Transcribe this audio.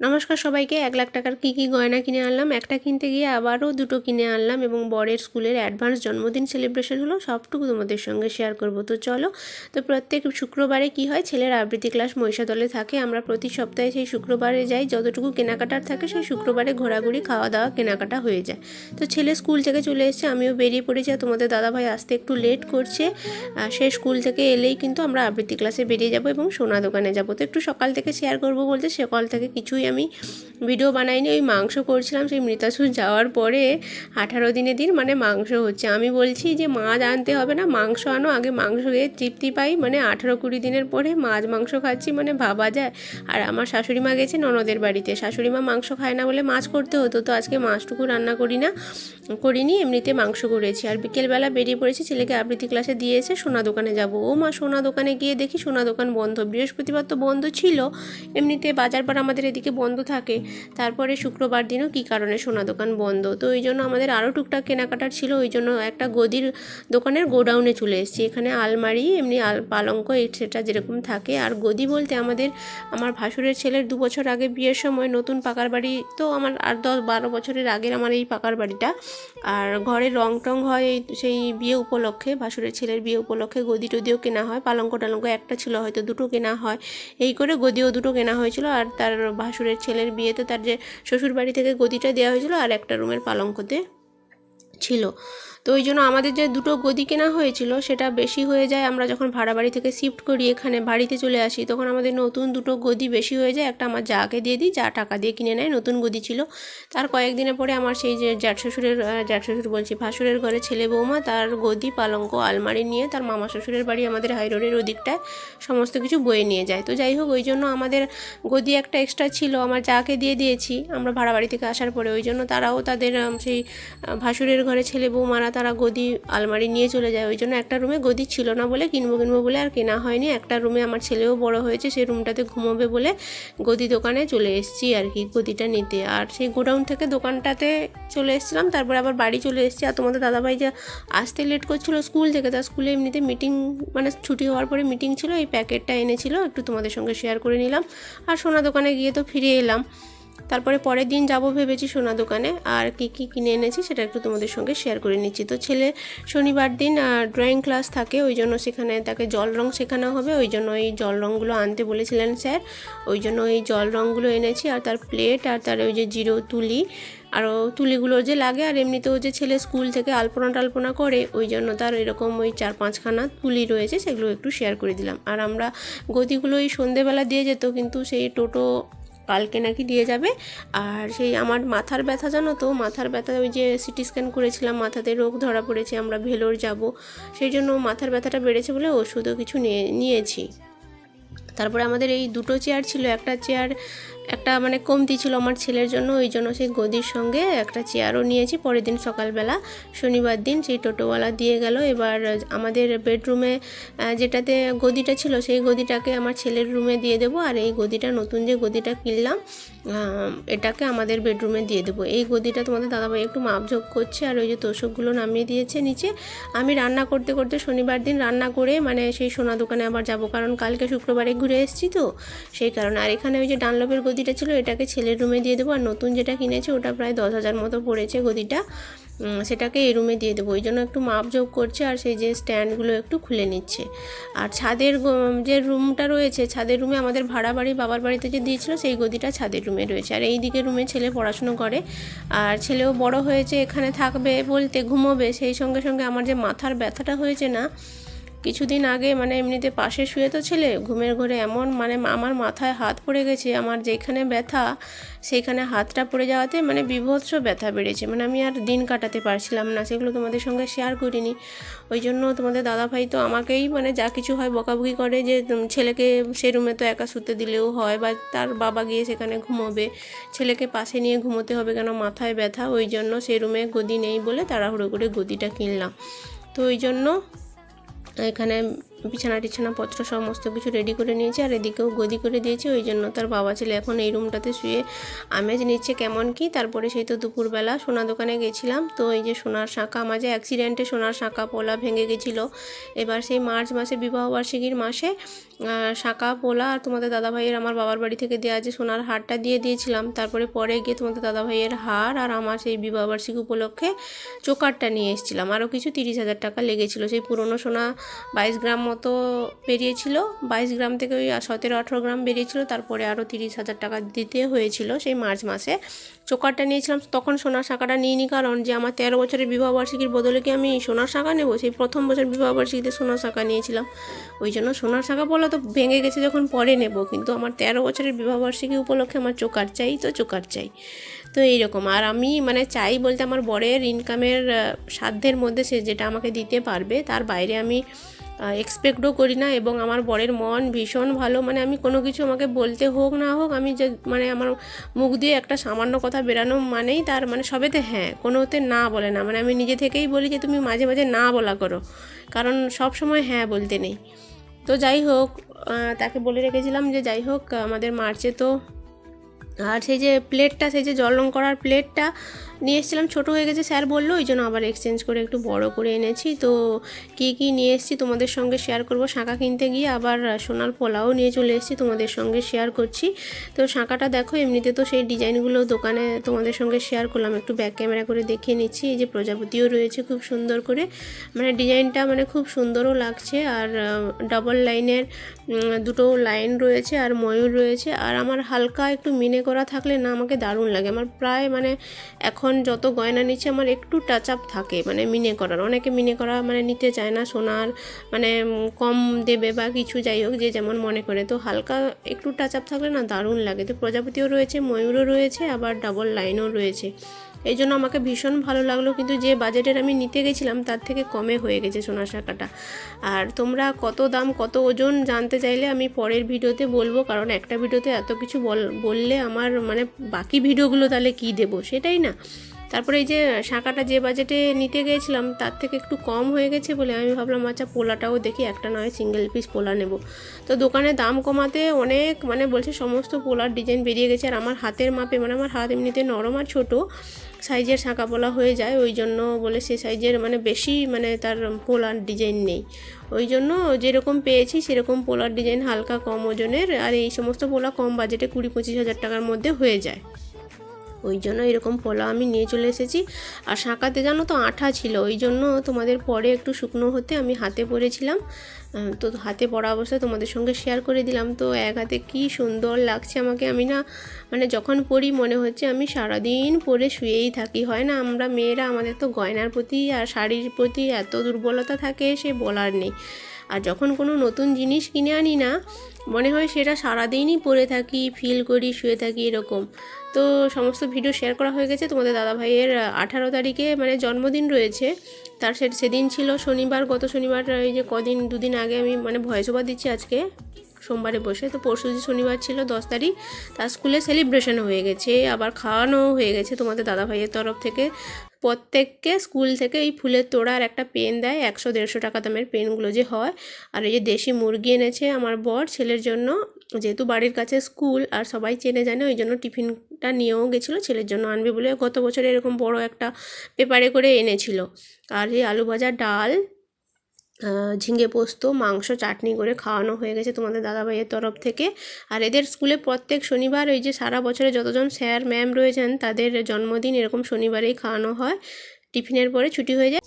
নমস্কার সবাইকে, এক লাখ টাকার কী কী গয়না কিনে আনলাম। একটা কিনতে গিয়ে আবারও দুটো কিনে আনলাম এবং বরের স্কুলের অ্যাডভান্স জন্মদিন সেলিব্রেশন হলো, সবটুকু তোমাদের সঙ্গে শেয়ার করব। তো চলো, তো প্রত্যেক শুক্রবারে কি হয়? ছেলের আবৃত্তি ক্লাস মহিষাদলে থাকে, আমরা প্রতি সপ্তাহে সেই শুক্রবারে যাই, যতটুকু কেনাকাটার থাকে সেই শুক্রবারে ঘোরাঘুরি খাওয়া দাওয়া কেনাকাটা হয়ে যায়। তো ছেলে স্কুল থেকে চলে এসেছে, আমিও বেরিয়ে পড়েছি আর তোমাদের দাদাভাই আসতে একটু লেট করছে। সে স্কুল থেকে এলেই কিন্তু আমরা আবৃত্তি ক্লাসে বেরিয়ে যাব এবং সোনা দোকানে যাব। তো একটু সকাল থেকে শেয়ার করব বলতে, সকাল থেকে কিছুই আমি ভিডিও বানাইনি, ওই মাংস করছিলাম, সেই মৃতাসুর যাওয়ার পরে আঠারো দিনে দিন মানে মাংস হচ্ছে। আমি বলছি যে মাছ আনতে হবে না, মাংস আনো, আগে মাংস খেয়ে তৃপ্তি পাই মানে আঠারো কুড়ি দিনের পরে মাছ মাংস খাচ্ছি মানে ভাবা যায়। আর আমার শাশুড়ি মা গেছে ননদের বাড়িতে। শাশুড়ি মা মাংস খায় না বলে মাছ করতে হতো, তো আজকে মাছটুকু রান্না করি না, করিনি, এমনিতে মাংস করেছি। আর বিকেলবেলা বেরিয়ে পড়েছি, ছেলেকে আবৃত্তি ক্লাসে দিয়ে এসে সোনা দোকানে যাব। ও মা সোনা দোকানে গিয়ে দেখি সোনা দোকান বন্ধ, বৃহস্পতিবার তো বন্ধ ছিল, এমনিতে বাজার বার আমাদের এদিকে বন্ধ থাকে। তারপরে শুক্রবার দিনও কী কারণে সোনা দোকান বন্ধ? তো ওই জন্য আমাদের আরও টুকটাক কেনাকাটার ছিল, ওই জন্য একটা গদির দোকানের গোডাউনে চলে এসেছি। এখানে আলমারি, এমনি আল, পালঙ্ক সেটা যেরকম থাকে। আর গদি বলতে আমাদের, আমার ভাসুরের ছেলের দু বছর আগে বিয়ের সময় নতুন পাকার বাড়ি, তো আমার আর দশ বারো বছরের আগের আমার এই পাকার বাড়িটা। আর ঘরে রং টং হয় এই, সেই বিয়ে উপলক্ষে, ভাসুরের ছেলের বিয়ে উপলক্ষে গদি টদিও কেনা হয়, পালঙ্ক টালঙ্ক একটা ছিল, হয়তো দুটো কেনা হয়। এই করে গদিও দুটো কেনা হয়েছিল, আর তার ভাসুরের ছেলের বিয়েতে তার যে শ্বশুর বাড়ি থেকে গদিটা দেওয়া হয়েছিল আর একটা রুমের পালঙ্কতে ছিল। তো ওই জন্য আমাদের যে দুটো গদি কেনা হয়েছিল, সেটা বেশি হয়ে যায়। আমরা যখন ভাড়া বাড়ি থেকে শিফট করি, এখানে বাড়িতে চলে আসি, তখন আমাদের নতুন দুটো গদি বেশি হয়ে যায়। একটা আমার যাকে দিয়ে দিই, যা টাকা দিয়ে কিনে নেয়, নতুন গদি ছিল। তার কয়েকদিনের পরে আমার সেই যে জ্যাঠ শ্বশুরের জ্যাঠ শ্বশুর বলছি, ভাসুরের ঘরে ছেলে বৌমা, তার গদি, পালঙ্ক, আলমারি নিয়ে তার মামা শ্বশুরের বাড়ি, আমাদের হাই রোডের ওদিকটায় সমস্ত কিছু বয়ে নিয়ে যায়। তো যাই হোক, ওই জন্য আমাদের গদি একটা এক্সট্রা ছিল, আমার যাকে দিয়ে দিয়েছি। আমরা ভাড়া বাড়ি থেকে আসার পরে ওই জন্য তারাও তাদের সেই ভাসুরের ঘরে ছেলে বৌমারা তারা গদি আলমারি নিয়ে চলে যায়। ওই জন্য একটা রুমে গদি ছিল না বলে কিনবো কিনবো বলে আর কেনা হয়নি। একটা রুমে আমার ছেলেও বড় হয়েছে সেই রুমটাতে ঘুমোবে বলে গদি দোকানে চলে এসেছি আর কি, গদিটা নিতে। আর সেই গোডাউন থেকে দোকানটাতে চলে এসেছিলাম, তারপরে আবার বাড়ি চলে এসেছি। আর তোমাদের দাদাভাই যা আসতে লেট করছিল স্কুল থেকে, তার স্কুলে এমনিতে মিটিং মানে ছুটি হওয়ার পরে মিটিং ছিল, এই প্যাকেটটা এনেছিল। একটু তোমাদের সঙ্গে শেয়ার করে নিলাম। আর সোনা দোকানে গিয়ে তো ফিরে এলাম। তারপরে পরের দিন যাব ভেবেছি সোনা দোকানে, আর কি কি কিনে এনেছি সেটা একটু তোমাদের সঙ্গে শেয়ার করে নিচ্ছি। তো ছেলে শনিবার দিন ড্রয়িং ক্লাস থাকে, ওই জন্য সেখানে তাকে জল রং শেখানো হবে, ওই জন্য ওই জল রঙগুলো আনতে বলেছিলেন স্যার। ওই জন্য ওই জল রঙগুলো এনেছি, আর তার প্লেট আর তার ওই যে জিরো তুলি আরও তুলিগুলো যে লাগে, আর এমনিতেও যে ছেলে স্কুল থেকে আলপনা টালপনা করে, ওই জন্য তার এরকম ওই চার পাঁচখানা তুলি রয়েছে, সেগুলো একটু শেয়ার করে দিলাম। আর আমরা গতিগুলো ওই সন্ধেবেলা দিয়ে যেত, কিন্তু সেই টোটো কালকে নাকি দিয়ে যাবে। আর সেই আমার মাথার ব্যথা, জানো তো? মাথার ব্যথা, ওই যে সিটি স্ক্যান করেছিলাম, মাথাতে রোগ ধরা পড়েছে, আমরা ভেলোর যাব। সেই জন্য মাথার ব্যথাটা বেড়েছে বলে ওষুধও কিছু নিয়ে, নিয়েছি। তারপরে আমাদের এই দুটো চেয়ার ছিল, একটা চেয়ার একটা মানে কমতি ছিল আমার ছেলের জন্য, ওই জন্য সেই গদির সঙ্গে একটা চেয়ারও নিয়েছি। পরের দিন সকালবেলা শনিবার দিন সেই টোটোওয়ালা দিয়ে গেল। এবার আমাদের বেডরুমে যেটাতে গদিটা ছিল সেই গদিটাকে আমার ছেলের রুমে দিয়ে দেবো। আর এই গদিটা, নতুন যে গদিটা কিনলাম এটাকে আমাদের বেডরুমে দিয়ে দেবো। এই গদিটা তোমাদের দাদাভাই একটু মাপঝোক করছে, আর ওই যে তোষকগুলো নামিয়ে দিয়েছে নিচে। আমি রান্না করতে করতে শনিবার দিন রান্না করে মানে সেই সোনা দোকানে আবার যাব, কারণ কালকে শুক্রবারে ঘুরে এসেছি তো, সেই কারণে। আর এখানে ওই যে ডানলপের গদিটা ছিল, এটাকে ছেলের রুমে দিয়ে দেবো। আর নতুন যেটা কিনেছে, ওটা প্রায় দশ হাজার মতো পড়েছে গদিটা। সেটাকে এই রুমে দিয়ে দেবো। ওই জন্য একটু মাপ যোগ করছে আর সেই যে স্ট্যান্ডগুলো একটু খুলে নিচ্ছে। আর ছাদের যে রুমটা রয়েছে, ছাদের রুমে আমাদের ভাড়া বাড়ি, বাবার বাড়িতে যে দিয়েছিল, সেই গদিটা ছাদের রুমে রয়েছে। আর এই দিকে রুমে ছেলে পড়াশুনো করে। আর ছেলেও বড় হয়েছে, এখানে থাকবে বলতে ঘুমোবে। সেই সঙ্গে সঙ্গে আমার যে মাথার ব্যথাটা হয়েছে না কিছুদিন আগে মানে এমনিতে পাশে শুয়ে তো ছেলে, ঘুমের ঘরে এমন মানে আমার মাথায় হাত পড়ে গেছে, আমার যেখানে ব্যথা সেইখানে হাতটা পড়ে যাওয়াতে মানে বিভৎস ব্যথা বেড়েছে। মানে আমি আর দিন কাটাতে পারছিলাম না, সেগুলো তোমাদের সঙ্গে শেয়ার করিনি। ওই জন্য তোমাদের দাদাভাই তো আমাকেই মানে যা কিছু হয় বকাবকি করে যে ছেলেকে সে রুমে তো একা শুতে দিলেও হয় বা তার বাবা গিয়ে সেখানে ঘুমোবে, ছেলেকে পাশে নিয়ে ঘুমোতে হবে কেন? মাথায় ব্যথা, ওই জন্য সে রুমে গদি নেই বলে তাড়াহুড়ো করে গদিটা কিনলাম। তো ওই জন্য এখানে বিছানা টিছানাপত্র সমস্ত কিছু রেডি করে নিয়েছে আর এদিকেও গদি করে দিয়েছে, ওই জন্য তার বাবা ছেলে এখন এই রুমটাতে শুয়ে আমেজ নিচ্ছে কেমন কি। তারপরে সেই তো দুপুরবেলা সোনা দোকানে গেছিলাম, তো এই যে সোনার শাঁখা মাঝে অ্যাক্সিডেন্টে সোনার শাঁখা পোলা ভেঙে গেছিল। এবার সেই মার্চ মাসে বিবাহবার্ষিকীর মাসে শাঁখা, পোলা আর তোমাদের দাদাভাইয়ের আমার বাবার বাড়ি থেকে দেওয়া যে সোনার হারটা দিয়ে দিয়েছিলাম, তারপরে পরে গিয়ে তোমাদের দাদাভাইয়ের হার আর আমার সেই বিবাহবার্ষিকী উপলক্ষে চোকারটা নিয়ে এসেছিলাম। আরও কিছু তিরিশ হাজার টাকা লেগেছিল। সেই পুরনো সোনা বাইশ গ্রাম মতো বেরিয়েছিল, বাইশ গ্রাম থেকে ওই সতেরো আঠেরো গ্রাম বেরিয়েছিল, তারপরে আরও তিরিশ হাজার টাকা দিতে হয়েছিল সেই মার্চ মাসে। চোকারটা নিয়েছিলাম, তখন সোনার শাঁখাটা নিইনি, কারণ যে আমার তেরো বছরের বিবাহবার্ষিকীর বদলে কি আমি সোনার শাঁখা নেব? সেই প্রথম বছর বিবাহবার্ষিকীতে সোনার শাঁখা নিয়েছিলাম। ওই জন্য সোনার শাঁখা বলা তো ভেঙে গেছে যখন পরে নেব, কিন্তু আমার তেরো বছরের বিবাহবার্ষিকী উপলক্ষে আমার চোকার চাই তো চোকার চাই। তো এইরকম, আর আমি মানে চাই বলতে আমার বরের ইনকামের সাধ্যের মধ্যে সে যেটা আমাকে দিতে পারবে, তার বাইরে আমি এক্সপেক্টও করি না এবং আমার বরের মন ভীষণ ভালো। মানে আমি কোনো কিছু আমাকে বলতে হোক না হোক, আমি যে মানে আমার মুখ দিয়ে একটা সামান্য কথা বেরানো মানেই তার মানে সবেতে হ্যাঁ কোনোতে না বলে না। মানে আমি নিজে থেকেই বলি যে, তুমি মাঝে মাঝে না বলা করো। কারণ সব সময় হ্যাঁ বলতে নেই। তো যাই হোক তাকে বলে রেখেছিলাম যে, যাই হোক, আমাদের মার্চে তো আর সেই যে প্লেটটা সেই যে জল রং করার প্লেটটা নিয়ে এসেছিলাম, ছোটো হয়ে গেছে। স্যার বলল, ওই জন্য আবার এক্সচেঞ্জ করে একটু বড় করে এনেছি। তো কী কী নিয়ে এসেছি তোমাদের সঙ্গে শেয়ার করব। শাঁখা কিনতে গিয়ে আবার সোনার পোলাও নিয়ে চলে এসেছি তোমাদের সঙ্গে শেয়ার করছি। তো শাঁখাটা দেখো, এমনিতে তো সেই ডিজাইনগুলো দোকানে তোমাদের সঙ্গে শেয়ার করলাম। একটু ব্যাক ক্যামেরা করে দেখিয়ে নিচ্ছি। এই যে প্রজাপতিও রয়েছে খুব সুন্দর করে। মানে ডিজাইনটা মানে খুব সুন্দরও লাগছে। আর ডাবল লাইনের দুটো লাইন রয়েছে আর ময়ূর রয়েছে। আর আমার হালকা একটু মিনে করা থাকলে না আমাকে দারুণ লাগে। আমার প্রায় মানে এখন যত গয়না নিচ্ছে আমার একটু টাচ আপ থাকে মানে মিনে করার। অনেকে মিনে করা মানে নিতে চায় না, সোনার মানে কম দেবে বা কিছু যাই হোক যে যেমন মনে করে। তো হালকা একটু টাচ আপ থাকলে না দারুণ লাগে। তো প্রজাপতিও রয়েছে, ময়ূরও রয়েছে, আবার ডাবল লাইনও রয়েছে। এই জন্য আমাকে ভীষণ ভালো লাগল, কিন্তু যে বাজেটের আমি নিতে গেছিলাম, তার থেকে কমে হয়ে গেছে সোনার শাঁখাটা। আর তোমরা কত দাম, কত ওজন জানতে চাইলে আমি পরের ভিডিওতে বলব, কারণ একটা ভিডিওতে এত কিছু বল, বললে আমার মানে বাকি ভিডিওগুলো তাহলে কী দেবো? সেটাই না। তারপরে এই যে শাঁখাটা যে বাজেটে নিতে গিয়েছিলাম, তার থেকে একটু কম হয়ে গেছে বলে আমি ভাবলাম আচ্ছা পোলাটাও দেখি, একটা নয় সিঙ্গেল পিস পোলা নেব। তো দোকানে দাম কমাতে অনেক মানে বলছে সমস্ত পোলার ডিজাইন বেরিয়ে গেছে, আর আমার হাতের মাপে মানে আমার হাত এমনিতে নরম আর ছোটো সাইজের শাঁখা পোলা হয়ে যায়, ওই জন্য বলে সে সাইজের মানে বেশি মানে তার পোলার ডিজাইন নেই। ওই জন্য যেরকম পেয়েছি, সেরকম পোলার ডিজাইন হালকা কম ওজনের, আর এই সমস্ত পোলা কম বাজেটে কুড়ি পঁচিশ হাজার টাকার মধ্যে হয়ে যায়। ওই জন্য এরকম পোলা আমি নিয়ে চলে এসেছি। আর শাঁকাতে জানো তো আঠা ছিল, ওই জন্য তোমাদের পরে একটু শুকনো হতে আমি হাতে পরেছিলাম। তো হাতে পড়া অবস্থায় তোমাদের সঙ্গে শেয়ার করে দিলাম। তো এক হাতে কী সুন্দর লাগছে আমাকে, আমি না মানে যখন পড়ি মনে হচ্ছে আমি সারাদিন পরে শুয়েই থাকি, হয় না? আমরা মেয়েরা আমাদের তো গয়নার প্রতি আর শাড়ির প্রতি এত দুর্বলতা থাকে সে বলার নেই। আর যখন কোনো নতুন জিনিস কিনে আনি না, মনে হয় সেটা সারাদিনই পরে থাকি ফিল করি, শুয়ে থাকি এরকম। তো সমস্ত ভিডিও শেয়ার করা হয়ে গেছে। তোমাদের দাদা ভাইয়ের আঠারো তারিখে মানে জন্মদিন রয়েছে। তার সে, সেদিন ছিল শনিবার, গত শনিবার এই যে কদিন, দুদিন আগে আমি মানে ভয়েস ওভার দিচ্ছি আজকে, সোমবারে বসে। তো পরশু যে শনিবার ছিল দশ তারিখ, তার স্কুলে সেলিব্রেশন হয়ে গেছে, আবার খাওয়ানো হয়ে গেছে তোমাদের দাদা ভাইয়ের তরফ থেকে। প্রত্যেককে স্কুল থেকে এই ফুলের তোড়ার একটা পেন দেয়, একশো, দেড়শো টাকা দামের পেনগুলো যে হয়। আর এই যে দেশি মুরগি এনেছে আমার বর, ছেলের জন্য। যেহেতু বাড়ির কাছে স্কুল, আর সবাই চেনে জানে, ওই জন্য টিফিনটা নিয়েও গেছিল ছেলের জন্য আনবে বলে গত বছর এরকম বড় একটা পেপারে করে এনেছিল। আর এই আলু ভাজা ডাল ঝিঙে পোস্ত, মাংস, চাটনি করে খাওয়ানো হয়ে গেছে তোমাদের দাদাভাইয়ের তরফ থেকে। আর এদের স্কুলে প্রত্যেক শনিবার ওই যে সারা বছরে যতজন স্যার, ম্যাম রয়েছেন তাদের জন্মদিন এরকম শনিবারেই খাওয়ানো হয়। টিফিনের পরে ছুটি হয়ে যায়।